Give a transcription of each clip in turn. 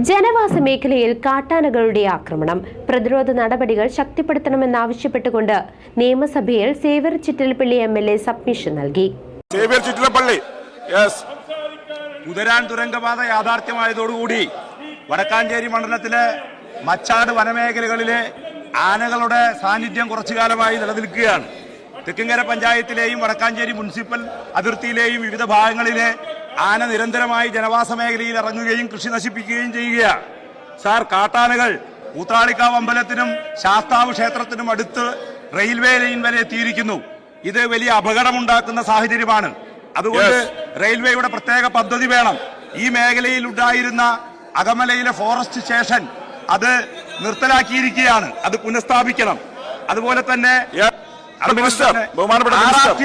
ജനവാസ മേഖലയിൽ കാട്ടാനകളുടെ ആക്രമണം. പ്രതിരോധ നടപടികൾ ശക്തിപ്പെടുത്തണമെന്നാവശ്യപ്പെട്ടുകൊണ്ട് നിയമസഭയിൽ Xavier Chittilappilly M L A submission നൽകി. സേവ്യർ ചിറ്റിലപ്പള്ളി യെസ് കുതിരാൻ തുരങ്കപാത യാഥാർത്ഥ്യമായതോടുകൂടി വടക്കാഞ്ചേരി മണ്ഡലത്തിലെ മച്ചാട് വനമേഖലകളിലെ ആനകളുടെ സാന്നിധ്യം കുറച്ചു കാലമായി നിലനിൽക്കുകയാണ്. തെക്കിങ്കര പഞ്ചായത്തിലെയും വടക്കാഞ്ചേരി മുനിസിപ്പൽ അതിർത്തിയിലെയും വിവിധ ഭാഗങ്ങളിലെ ആന നിരന്തരമായി ജനവാസ മേഖലയിൽ ഇറങ്ങുകയും കൃഷി നശിപ്പിക്കുകയും ചെയ്യുകയാണ് സാർ കാട്ടാനകൾ കൂത്താളിക്കാവ് അമ്പലത്തിനും ശാസ്താവ് ക്ഷേത്രത്തിനും അടുത്ത് റെയിൽവേ ലൈൻ വരെ എത്തിയിരിക്കുന്നു. ഇത് വലിയ അപകടമുണ്ടാക്കുന്ന സാഹചര്യമാണ്. അതുകൊണ്ട് റെയിൽവേയുടെ പ്രത്യേക പദ്ധതി വേണം. ഈ മേഖലയിൽ ഉണ്ടായിരുന്ന അകമലയിലെ ഫോറസ്റ്റ് സ്റ്റേഷൻ അത് നിർത്തലാക്കിയിരിക്കുകയാണ്. അത് പുനഃസ്ഥാപിക്കണം. അതുപോലെ തന്നെ ബഹുമാനപ്പെട്ട.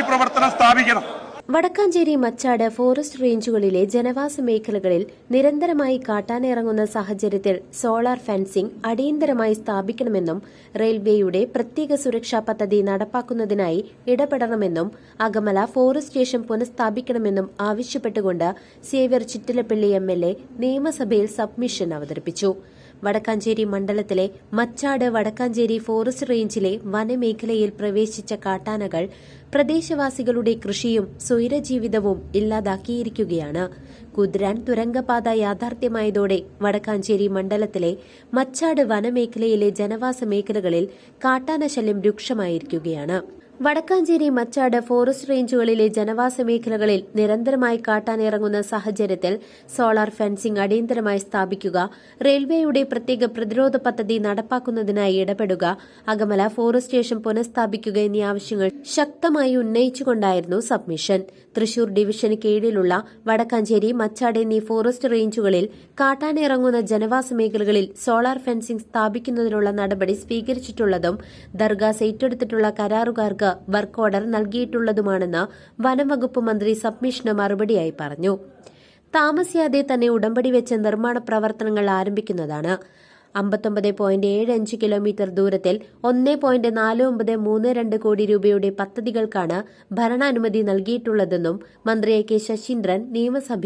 പ്രവർത്തനം സ്ഥാപിക്കണം. വടക്കാഞ്ചേരി മച്ചാട് ഫോറസ്റ്റ് റേഞ്ചുകളിലെ ജനവാസ മേഖലകളിൽ നിരന്തരമായി കാട്ടാനിറങ്ങുന്ന സാഹചര്യത്തിൽ സോളാർ ഫെൻസിംഗ് അടിയന്തരമായി സ്ഥാപിക്കണമെന്നും റെയിൽവേയുടെ പ്രത്യേക സുരക്ഷാ പദ്ധതി നടപ്പാക്കുന്നതിനായി ഇടപെടണമെന്നും അകമല ഫോറസ്റ്റ് സ്റ്റേഷൻ പുനഃസ്ഥാപിക്കണമെന്നും ആവശ്യപ്പെട്ടുകൊണ്ട് Xavier Chittilappilly M L A നിയമസഭയിൽ സബ്മിഷൻ അവതരിപ്പിച്ചു. വടക്കാഞ്ചേരി മണ്ഡലത്തിലെ മച്ചാട് വടക്കാഞ്ചേരി ഫോറസ്റ്റ് റേഞ്ചിലെ വനമേഖലയിൽ പ്രവേശിച്ച കാട്ടാനകൾ പ്രദേശവാസികളുടെ കൃഷിയും സ്വൈരജീവിതവും ഇല്ലാതാക്കിയിരിക്കുകയാണ്. കുതിരാൻ തുരങ്കപാത യാഥാർത്ഥ്യമായതോടെ വടക്കാഞ്ചേരി മണ്ഡലത്തിലെ മച്ചാട് വനമേഖലയിലെ ജനവാസ മേഖലകളിൽ കാട്ടാനശല്യം രൂക്ഷമായിരിക്കുകയാണ്. വടക്കാഞ്ചേരി മച്ചാട് ഫോറസ്റ്റ് റേഞ്ചുകളിലെ ജനവാസ മേഖലകളിൽ നിരന്തരമായി കാട്ടാനിറങ്ങുന്ന സാഹചര്യത്തിൽ സോളാർ ഫെൻസിംഗ് അടിയന്തരമായി സ്ഥാപിക്കുക റെയിൽവേയുടെ പ്രത്യേക പ്രതിരോധ പദ്ധതി നടപ്പാക്കുന്നതിനായി ഇടപെടുക അകമല ഫോറസ്റ്റ് സ്റ്റേഷൻ പുനഃസ്ഥാപിക്കുക എന്നീ ആവശ്യങ്ങൾ ശക്തമായി ഉന്നയിച്ചുകൊണ്ടായിരുന്നു സബ്മിഷൻ. തൃശൂർ ഡിവിഷന് കീഴിലുള്ള വടക്കാഞ്ചേരി മച്ചാട് എന്നീ ഫോറസ്റ്റ് റേഞ്ചുകളിൽ കാട്ടാനിറങ്ങുന്ന ജനവാസ മേഖലകളിൽ സോളാർ ഫെൻസിംഗ് സ്ഥാപിക്കുന്നതിനുള്ള നടപടി സ്വീകരിച്ചിട്ടുള്ളതും ദർഗാസ് ഏറ്റെടുത്തിട്ടുള്ള കരാറുകാർക്ക് വർക്ക് ഓർഡർ നൽകിയിട്ടുള്ളതുമാണെന്ന് വനംവകുപ്പ് മന്ത്രി സബ്മിഷന് മറുപടിയായി പറഞ്ഞു. താമസിയാതെ തന്നെ ഉടമ്പടി വെച്ച് നിർമ്മാണ പ്രവർത്തനങ്ങൾ ആരംഭിക്കുന്നതാണ്. അമ്പത്തൊമ്പത് പോയിന്റ് ഏഴ് അഞ്ച് കിലോമീറ്റർ ദൂരത്തിൽ ഒന്ന് പോയിന്റ് നാല് ഒമ്പത് മൂന്ന് രണ്ട് കോടി രൂപയുടെ പദ്ധതികൾക്കാണ് ഭരണാനുമതി നൽകിയിട്ടുള്ളതെന്നും മന്ത്രി എ കെ ശശീന്ദ്രൻ നിയമസഭയിൽ